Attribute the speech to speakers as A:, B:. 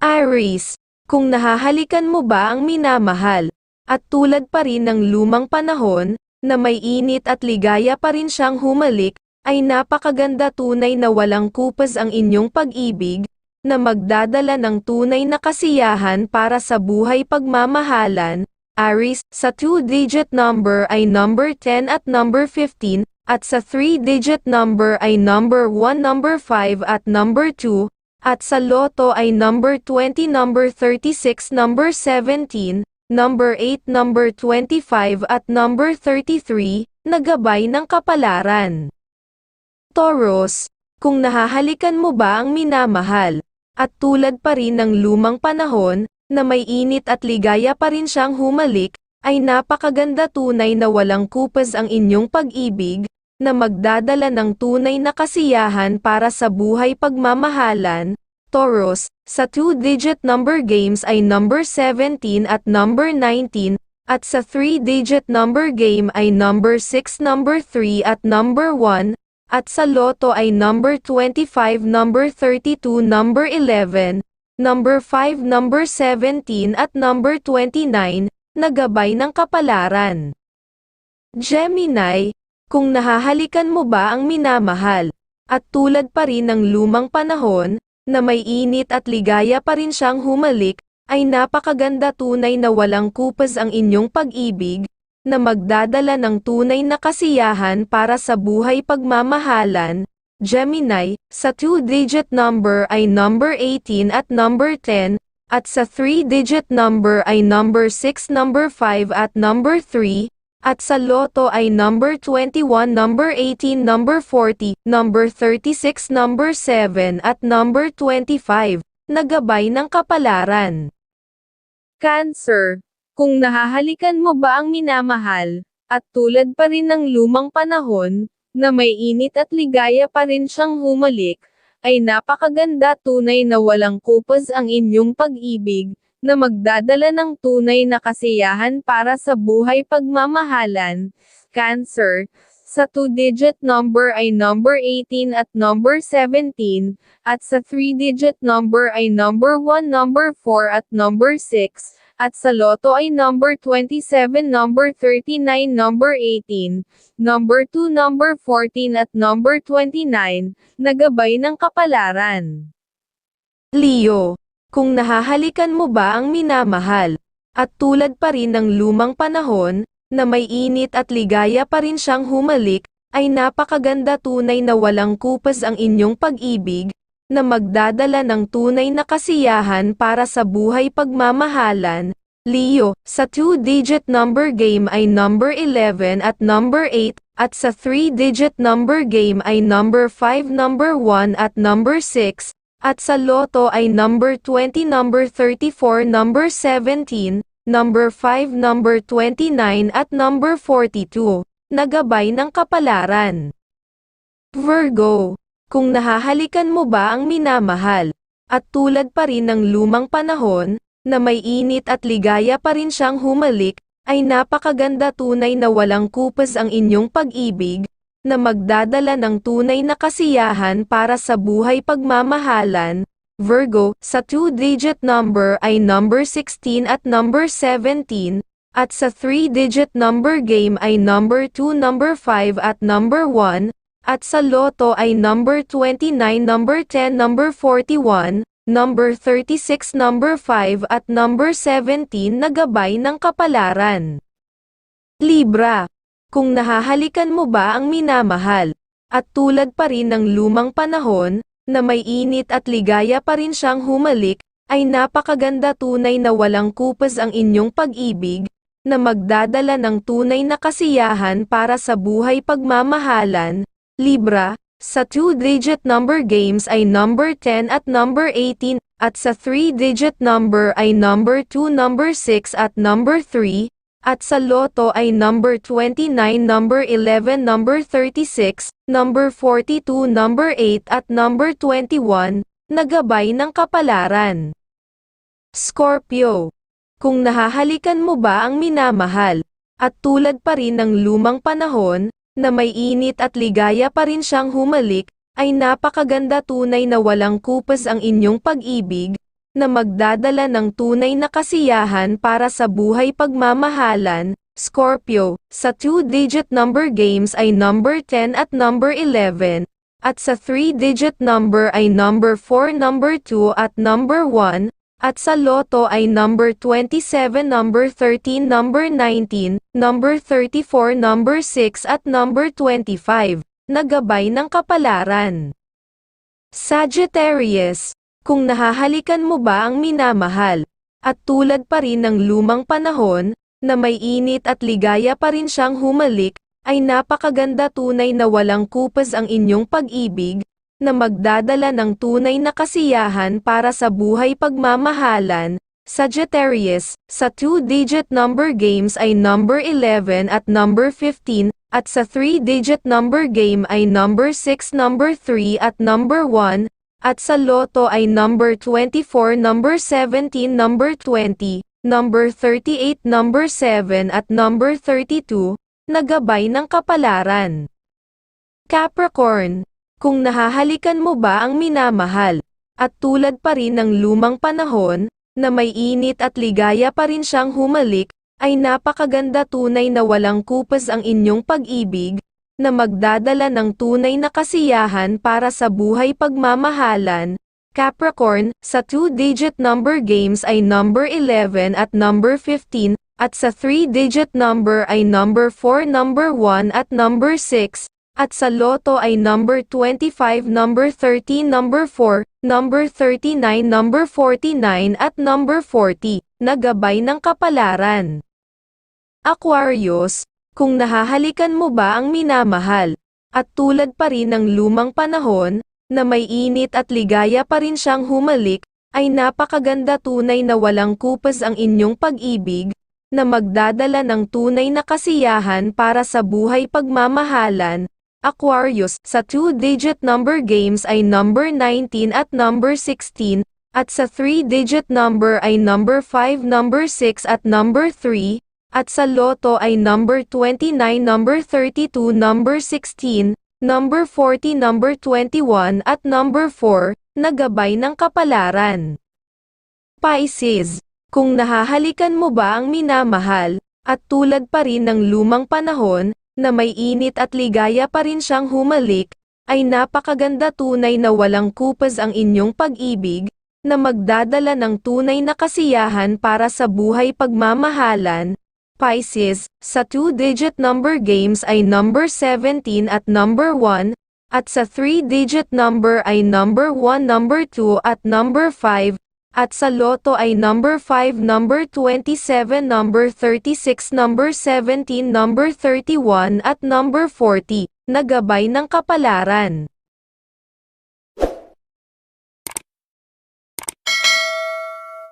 A: Aries, kung nahahalikan mo ba ang minamahal, at tulad pa rin ng lumang panahon, na may init at ligaya pa rin siyang humalik, ay napakaganda tunay na walang kupas ang inyong pag-ibig, na magdadala ng tunay na kasiyahan para sa buhay pagmamahalan. Aries, sa 2-digit number ay number 10 at number 15, at sa 3-digit number ay number 1, number 5 at number 2, at sa loto ay number 20, number 36, number 17, number 8, number 25 at number 33, nagabay ng kapalaran. Taurus, kung nahahalikan mo ba ang minamahal, at tulad pa rin ng lumang panahon, na may init at ligaya pa rin siyang humalik, ay napakaganda tunay na walang kupas ang inyong pag-ibig, na magdadala ng tunay na kasiyahan para sa buhay pagmamahalan. Taurus, sa 2-digit number games ay number 17 at number 19, at sa 3-digit number game ay number 6, number 3 at number 1, at sa loto ay number 25, number 32, number 11, number 5, number 17 at number 29, nagabay ng kapalaran. Gemini, kung nahahalikan mo ba ang minamahal, at tulad pa rin ng lumang panahon, na may init at ligaya pa rin siyang humalik, ay napakaganda tunay na walang kupas ang inyong pag-ibig, na magdadala ng tunay na kasiyahan para sa buhay pagmamahalan. Gemini, sa 2-digit number ay number 18 at number 10, at sa 3-digit number ay number 6, number 5 at number 3, at sa loto ay number 21, number 18, number 40, number 36, number 7 at number 25, nagabay ng kapalaran. Cancer, kung nahahalikan mo ba ang minamahal, at tulad pa rin ng lumang panahon, na may init at ligaya pa rin siyang humalik, ay napakaganda tunay na walang kupas ang inyong pag-ibig, na magdadala ng tunay na kasiyahan para sa buhay pagmamahalan. Cancer, sa 2-digit number ay number 18 at number 17, at sa 3-digit number ay number 1, number 4 at number 6, at sa loto ay number 27, number 39, number 18, number 2, number 14 at number 29, nagabay ng kapalaran. Leo, kung nahahalikan mo ba ang minamahal, at tulad pa rin ng lumang panahon, na may init at ligaya pa rin siyang humalik, ay napakaganda tunay na walang kupas ang inyong pag-ibig, na magdadala ng tunay na kasiyahan para sa buhay pagmamahalan. Leo, sa 2-digit number game ay number 11 at number 8, at sa 3-digit number game ay number 5, number 1 at number 6, at sa loto ay number 20, number 34, number 17, number 5, number 29 at number 42, nagabay ng kapalaran. Virgo, kung nahahalikan mo ba ang minamahal, at tulad pa rin ng lumang panahon, na may init at ligaya pa rin siyang humalik, ay napakaganda tunay na walang kupas ang inyong pag-ibig, na magdadala ng tunay na kasiyahan para sa buhay pagmamahalan. Virgo, sa 2-digit number ay number 16 at number 17, at sa 3-digit number game ay number 2, number 5 at number 1, at sa loto ay number 29, number 10, number 41, number 36, number 5 at number 17 na gabay ng kapalaran. Libra, kung nahahalikan mo ba ang minamahal, at tulad pa rin ng lumang panahon, na may init at ligaya pa rin siyang humalik, ay napakaganda tunay na walang kupas ang inyong pag-ibig, na magdadala ng tunay na kasiyahan para sa buhay pagmamahalan. Libra, sa 2-digit number games ay number 10 at number 18, at sa 3-digit number ay number 2, number 6 at number 3, at sa loto ay number 29, number 11, number 36, number 42, number 8 at number 21, nagabay ng kapalaran. Scorpio, kung nahahalikan mo ba ang minamahal, at tulad pa rin ng lumang panahon, na may init at ligaya pa rin siyang humalik, ay napakaganda tunay na walang kupas ang inyong pag-ibig, na magdadala ng tunay na kasiyahan para sa buhay pagmamahalan. Scorpio, sa two-digit number games ay number 10 at number 11, at sa three-digit number ay number 4, number 2 at number 1, at sa loto ay number 27, number 13, number 19, number 34, number 6 at number 25, na gabay ng kapalaran. Sagittarius, kung nahahalikan mo ba ang minamahal, at tulad pa rin ng lumang panahon, na may init at ligaya pa rin siyang humalik, ay napakaganda tunay na walang kupas ang inyong pag-ibig, na magdadala ng tunay na kasiyahan para sa buhay pagmamahalan. Sagittarius, sa two-digit number games ay number 11 at number 15, at sa three-digit number game ay number 6, number 3 at number 1, at sa loto ay number 24, number 17, number 20, number 38, number 7 at number 32, na gabay ng kapalaran. Capricorn, kung nahahalikan mo ba ang minamahal, at tulad pa rin ng lumang panahon, na may init at ligaya pa rin siyang humalik, ay napakaganda tunay na walang kupas ang inyong pag-ibig, na magdadala ng tunay na kasiyahan para sa buhay pagmamahalan. Capricorn, sa two-digit number games ay number 11 at number 15, at sa three-digit number ay number 4, number 1 at number 6, at sa loto ay number 25, number 13, number 4, number 39, number 49 at number 40, na gabay ng kapalaran. Aquarius, kung nahahalikan mo ba ang minamahal, at tulad pa rin ng lumang panahon, na may init at ligaya pa rin siyang humalik, ay napakaganda tunay na walang kupas ang inyong pag-ibig, na magdadala ng tunay na kasiyahan para sa buhay pagmamahalan. Aquarius, sa two-digit number games ay number 19 at number 16, at sa three-digit number ay number 5, number 6 at number 3, at sa loto ay number 29, number 32, number 16, number 40, number 21 at number 4, na gabay ng kapalaran. Pisces, kung nahahalikan mo ba ang minamahal, at tulad pa rin ng lumang panahon, na may init at ligaya pa rin siyang humalik, ay napakaganda tunay na walang kupas ang inyong pag-ibig, na magdadala ng tunay na kasiyahan para sa buhay pagmamahalan, Pisces, sa two-digit number games ay number 17 at number 1, at sa three-digit number ay number 1, number 2 at number 5, at sa loto ay number 5, number 27, number 36, number 17, number 31 at number 40, na gabay ng kapalaran.